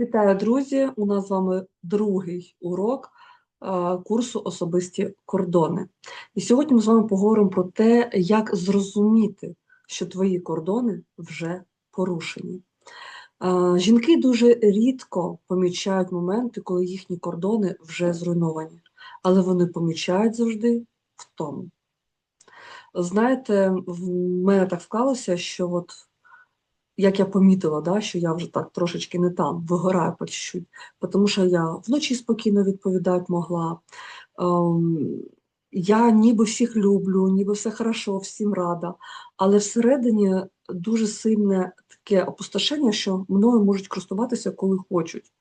Вітаю, друзі! У нас з вами другий урок е, курсу Особисті кордони. І сьогодні ми з вами поговоримо про те, як зрозуміти, що твої кордони вже порушені. Е, Жінки дуже рідко помічають моменти, коли їхні кордони вже зруйновані, але вони помічають завжди в тому. Знаєте, в мене так склалося, що от як я помітила, да, що я вже так трошечки не там, вигораю по чуть-чуть, тому що я вночі спокійно відповідати могла. Ем, я ніби всіх люблю, ніби все хорошо, всім рада, але всередині дуже сильне таке опустошення, що мною можуть користуватися, коли хочуть.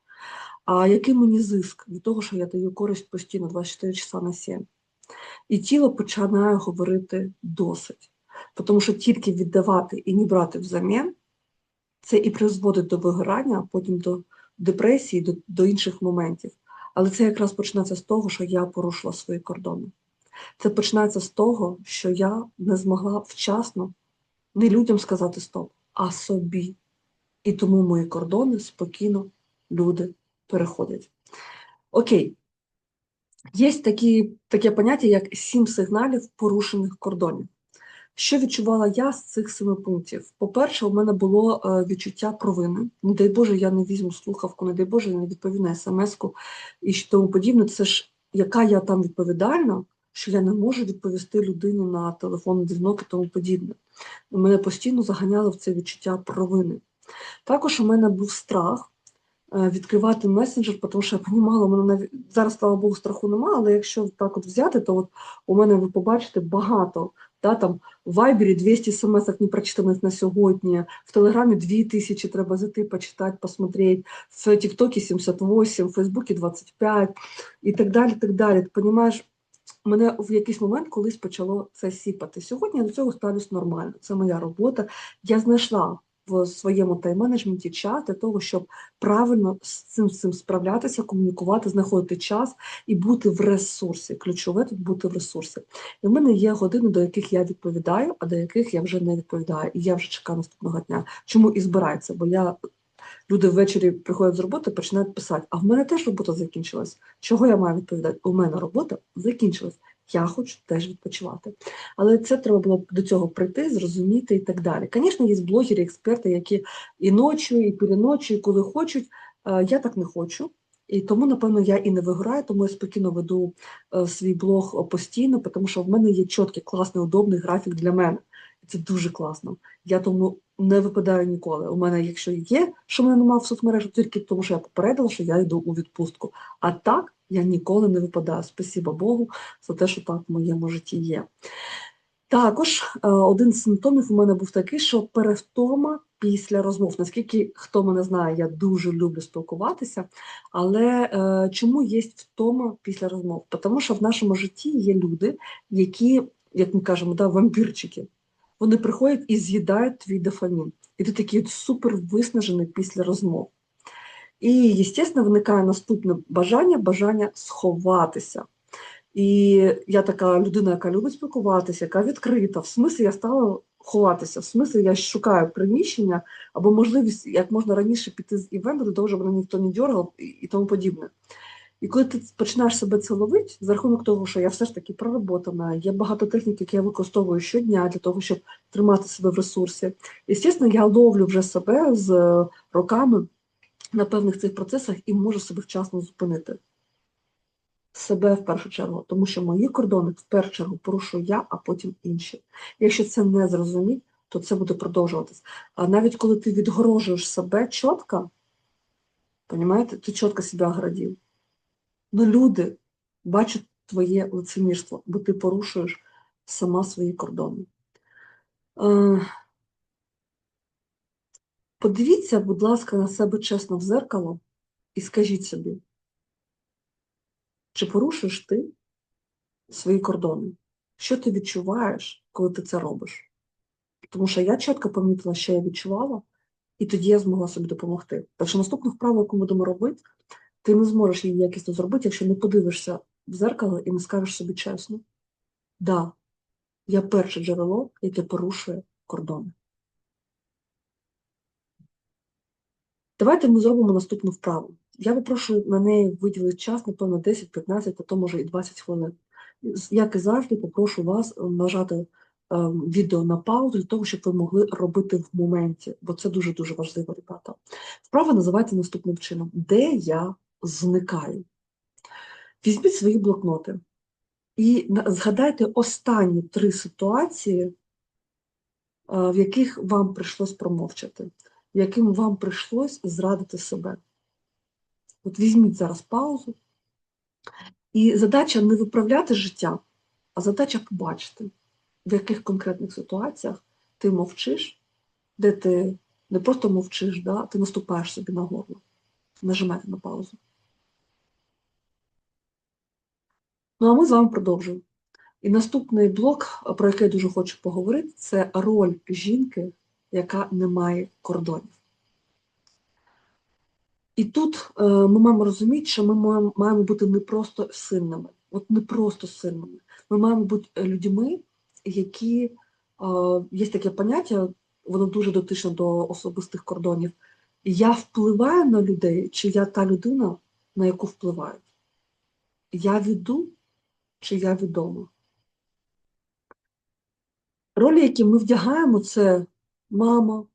А який мені зиск від того, що я даю користь постійно 24 часа на 7? І тіло починає говорити досить. Тому що тільки віддавати і не брати взамін, це і призводить до вигорання, а потім до депресії, до, до інших моментів. Але це якраз починається з того, що я порушила свої кордони. Це починається з того, що я не змогла вчасно не людям сказати стоп, а собі. І тому мої кордони спокійно люди переходять. Окей. Є такі, таке поняття, як сім сигналів порушених кордонів. Що відчувала я з цих семи пунктів? По-перше, у мене було е, відчуття провини. Не дай Боже, я не візьму слухавку, не дай Боже, я не відповім на смс-ку і тому подібне. Це ж яка я там відповідальна, що я не можу відповісти людині на телефонний дзвінок і тому подібне. Мене постійно заганяло в це відчуття провини. Також у мене був страх. Е, відкривати месенджер, тому що я розуміла, у мене навіть зараз, слава Богу, страху немає, але якщо так от взяти, то от у мене ви побачите багато Да, там В Вайбері 200 смс не прочитаних на сьогодні, в Телеграмі 2000 треба зайти, почитати, посмотреть, в Тіктокі 78, в Фейсбуці 25 і так далі. так далі. Ти розумієш, мене в якийсь момент колись почало це сіпати. Сьогодні я до цього ставлюсь нормально. Це моя робота. Я знайшла в своєму тайм-менеджменті час для того, щоб правильно з цим, з цим справлятися, комунікувати, знаходити час і бути в ресурсі. Ключове тут бути в ресурсі. І в мене є години, до яких я відповідаю, а до яких я вже не відповідаю. І я вже чекаю наступного дня. Чому і збирається? Бо я. Люди ввечері приходять з роботи, починають писати, а в мене теж робота закінчилась. Чого я маю відповідати? У мене робота закінчилась я хочу теж відпочивати. Але це треба було до цього прийти, зрозуміти і так далі. Звісно, є блогери, експерти, які і ночі, і переночі, коли хочуть. Е, я так не хочу. І тому, напевно, я і не виграю, тому я спокійно веду е, свій блог постійно, тому що в мене є чіткий, класний, удобний графік для мене. І це дуже класно. Я тому не випадаю ніколи. У мене, якщо є, що мене немає в соцмережах, тільки тому, що я попередила, що я йду у відпустку. А так я ніколи не випадаю. Спасіба Богу за те, що так в моєму житті є. Також е, один з симптомів у мене був такий, що перевтома після розмов. Наскільки хто мене знає, я дуже люблю спілкуватися, але е, чому є втома після розмов? Тому що в нашому житті є люди, які, як ми кажемо, да, вампірчики. Вони приходять і з'їдають твій дофамін. І ти такий супер виснажений після розмов. І, звісно, виникає наступне бажання бажання сховатися. І я така людина, яка любить спілкуватися, яка відкрита. В смислі я стала ховатися, в смислі я шукаю приміщення або можливість як можна раніше піти з івенту, для того, щоб мене ніхто не дергав і тому подібне. І коли ти починаєш себе це ловити, за рахунок того, що я все ж таки проработана, є багато технік, які я використовую щодня для того, щоб тримати себе в ресурсі. І, звісно, я ловлю вже себе з роками на певних цих процесах і можу себе вчасно зупинити. Себе в першу чергу, тому що мої кордони в першу чергу порушую я, а потім інші. Якщо це не зрозуміть, то це буде продовжуватись. А навіть коли ти відгорожуєш себе чітко, розумієте, ти чітко себе оградив. Ну, люди бачать твоє лицемірство, бо ти порушуєш сама свої кордони. Подивіться, будь ласка, на себе чесно в зеркало і скажіть собі, чи порушуєш ти свої кордони? Що ти відчуваєш, коли ти це робиш? Тому що я чітко помітила, що я відчувала, і тоді я змогла собі допомогти. Так що наступну вправу, яку ми будемо робити, ти не зможеш її якісно зробити, якщо не подивишся в зеркало і не скажеш собі чесно, да, я перше джерело, яке порушує кордони. Давайте ми зробимо наступну вправу. Я попрошу на неї виділити час, напевно, 10, 15, а то може і 20 хвилин. Як і завжди, попрошу вас е, нажати е, відео на паузу для того, щоб ви могли робити в моменті, бо це дуже-дуже важливо, ребята. Вправа називається наступним чином: Де я зникаю? Візьміть свої блокноти і згадайте останні три ситуації, е, в яких вам прийшлось промовчати, яким вам прийшлось зрадити себе. От візьміть зараз паузу. І задача не виправляти життя, а задача побачити, в яких конкретних ситуаціях ти мовчиш, де ти не просто мовчиш, да, ти наступаєш собі на горло. Нажимайте на паузу. Ну а ми з вами продовжуємо. І наступний блок, про який я дуже хочу поговорити, це роль жінки, яка не має кордонів. І тут е, ми маємо розуміти, що ми маємо, бути не просто сильними, от не просто сильними. Ми маємо бути е, людьми, які е, є таке поняття, воно дуже дотичне до особистих кордонів. Я впливаю на людей, чи я та людина, на яку впливають? Я веду, чи я відома? Ролі, які ми вдягаємо, це мама,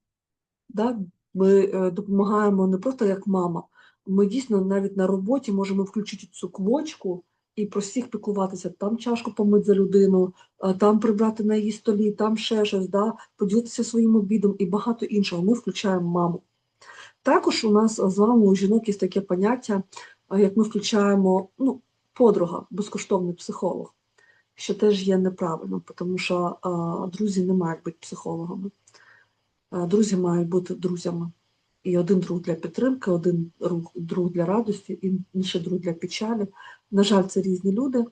да? ми е, допомагаємо не просто як мама, ми дійсно навіть на роботі можемо включити цю квочку і про всіх піклуватися, там чашку помити за людину, там прибрати на її столі, там ще щось, да? поділитися своїм обідом і багато іншого. Ми включаємо маму. Також у нас з вами у жінок є таке поняття, як ми включаємо ну, подруга, безкоштовний психолог, що теж є неправильно, тому що друзі не мають бути психологами. Друзі мають бути друзями. І один друг для підтримки, один друг, для радості, інший друг для печалі. На жаль, це різні люди,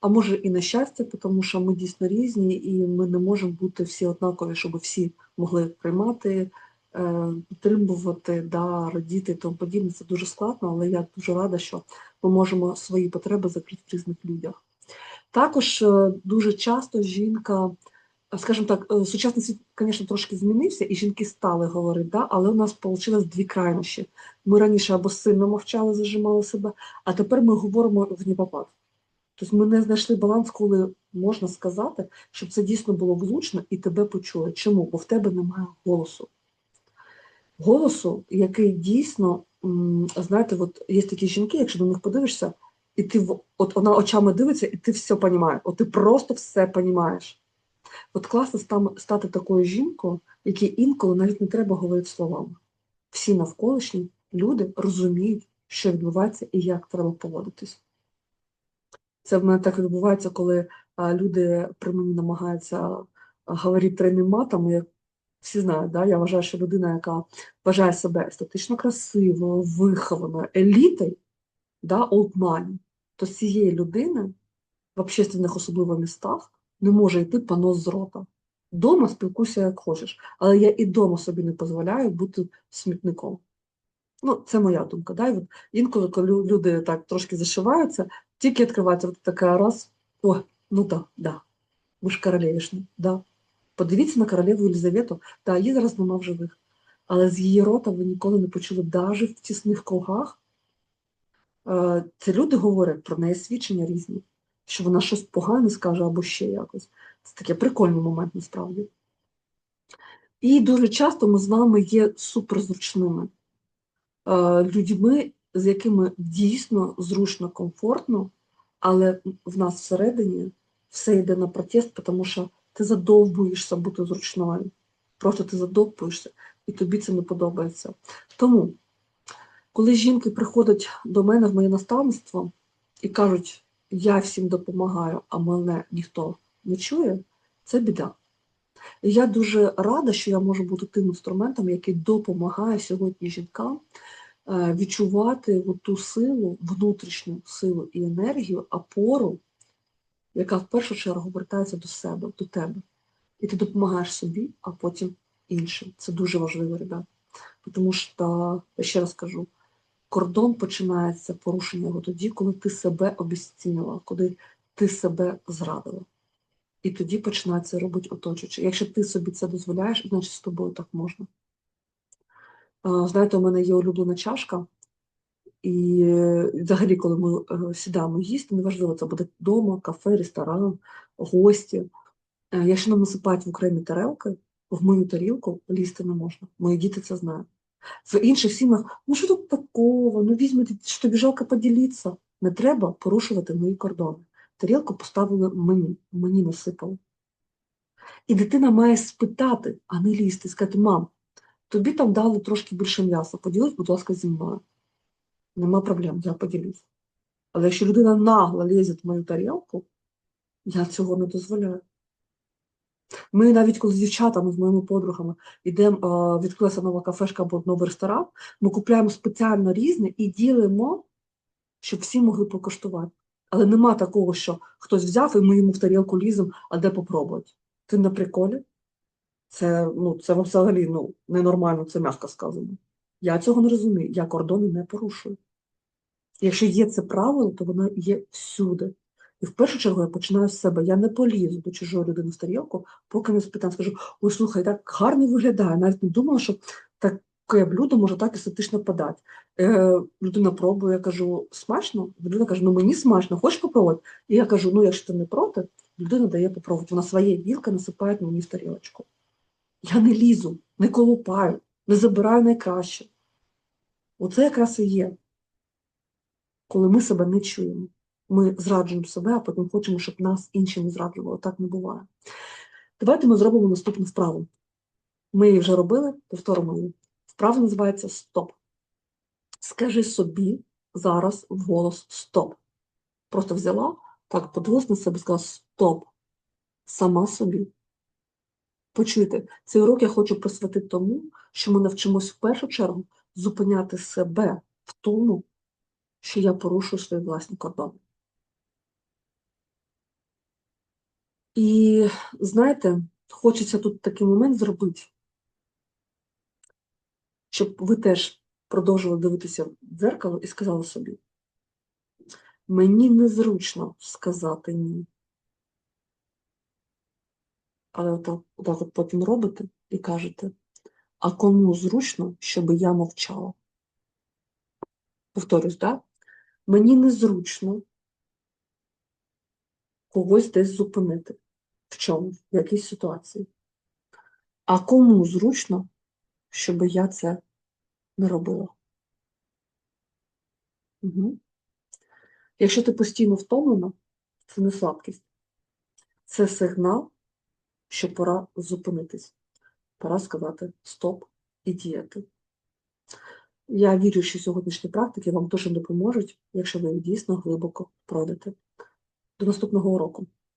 а може і на щастя, тому що ми дійсно різні, і ми не можемо бути всі однакові, щоб всі могли приймати, е, підтримувати, да, радіти і тому подібне. Це дуже складно, але я дуже рада, що ми можемо свої потреби закрити в різних людях. Також е, дуже часто жінка, скажімо так, е, сучасний світ, звісно, трошки змінився, і жінки стали говорити, да, але у нас вийшло дві крайнощі. Ми раніше або сильно мовчали, зажимали себе, а тепер ми говоримо в непопад. Тобто ми не знайшли баланс, коли можна сказати, щоб це дійсно було влучно і тебе почули. Чому? Бо в тебе немає голосу. Голосу, який дійсно, знаєте, от є такі жінки, якщо до них подивишся, і ти от вона очами дивиться, і ти все розумієш. От ти просто все розумієш. От класно стати такою жінкою, якій інколи навіть не треба говорити словами. Всі навколишні люди розуміють, що відбувається і як треба поводитись. Це в мене так відбувається, коли люди при мені намагаються говорити тройним матом. Я, всі знають, да? я вважаю, що людина, яка вважає себе естетично красивою, вихованою, елітою, да, old money, то з цієї людини в общественних особливо містах не може йти понос з рота. Дома спілкуйся як хочеш, але я і дома собі не дозволяю бути смітником. Ну, це моя думка. Да? От інколи, коли люди так трошки зашиваються, тільки відкривається от така раз, о, ну так, да, ви ж королевішні, да. Подивіться на королеву Єлизавету, да, її зараз нема в живих. Але з її рота ви ніколи не почули навіть в тісних кругах. Е, Це люди говорять про неї свідчення різні, що вона щось погане скаже або ще якось. Це такий прикольний момент насправді. І дуже часто ми з вами є суперзручними е, людьми, з якими дійсно зручно, комфортно, але в нас всередині все йде на протест, тому що ти задовбуєшся бути зручною. Просто ти задовбуєшся, і тобі це не подобається. Тому, коли жінки приходять до мене в моє наставництво і кажуть, я всім допомагаю, а мене ніхто не чує, це біда. І я дуже рада, що я можу бути тим інструментом, який допомагає сьогодні жінкам е, відчувати ту силу, внутрішню силу і енергію, опору, яка в першу чергу вертається до себе, до тебе. І ти допомагаєш собі, а потім іншим. Це дуже важливо, ребят. Тому що, ще раз кажу, кордон починається порушення його тоді, коли ти себе обіцінила, коли ти себе зрадила. І тоді починається робити оточуючи. Якщо ти собі це дозволяєш, значить з тобою так можна. Знаєте, у мене є улюблена чашка, і е, взагалі, коли ми е, сідаємо їсти, неважливо, це буде вдома, кафе, ресторан, гості. Е, Якщо нам насипають в окремі тарелки, в мою тарілку лізти не можна. Мої діти це знають. В інших сім'ях, ну що тут такого? Ну візьмете, що тобі жалко поділитися. Не треба порушувати мої кордони. Тарілку поставили мені, мені насипали. І дитина має спитати, а не лізти, сказати, мам, тобі там дали трошки більше м'яса, поділись, будь ласка, зі мною. Нема проблем, я поділюсь. Але якщо людина нагло лізе в мою тарілку, я цього не дозволяю. Ми навіть коли з дівчатами, з моїми подругами йдемо, е, відкрилася нова кафешка або новий ресторан, ми купуємо спеціально різне і ділимо, щоб всі могли покуштувати. Але нема такого, що хтось взяв і ми йому в тарілку ліземо, а де попробувати. Ти на приколі? Це, ну, це взагалі ну, ненормально, це м'яко сказано. Я цього не розумію, я кордони не порушую. Якщо є це правило, то воно є всюди. І в першу чергу я починаю з себе. Я не полізу до чужої людини в тарілку, поки не спитаю, скажу, ой, слухай, так гарно виглядає. Навіть не думала, що таке блюдо може так естетично подати. Е, людина пробує, я кажу, смачно? Людина каже, ну мені смачно, хочеш попробувати? І я кажу, ну якщо ти не проти, людина дає попробувати. Вона своє вілка насипає мені в тарілочку. Я не лізу, не колупаю, не забираю найкраще. Оце якраз і є, коли ми себе не чуємо. Ми зраджуємо себе, а потім хочемо, щоб нас інші не зраджували. Так не буває. Давайте ми зробимо наступну вправу. Ми її вже робили, повторимо її. Вправа називається стоп. Скажи собі зараз вголос стоп. Просто взяла, так, подивилась на себе, сказала стоп. Сама собі. Почуйте, цей урок я хочу присвятити тому, що ми навчимось в першу чергу зупиняти себе в тому, що я порушую свої власні кордони. І знаєте, хочеться тут такий момент зробити, щоб ви теж продовжували дивитися в дзеркало і сказали собі, мені незручно сказати ні. Але отак, отак от потім робите і кажете, а кому зручно, щоб я мовчала? Повторюсь, так? Мені незручно когось десь зупинити. В чому? В якійсь ситуації. А кому зручно, щоб я це не робила? Угу. Якщо ти постійно втомлена, це не слабкість. Це сигнал, що пора зупинитись. Пора сказати стоп і діяти. Я вірю, що сьогоднішні практики вам дуже допоможуть, якщо ви їх дійсно глибоко пройдете. До наступного уроку.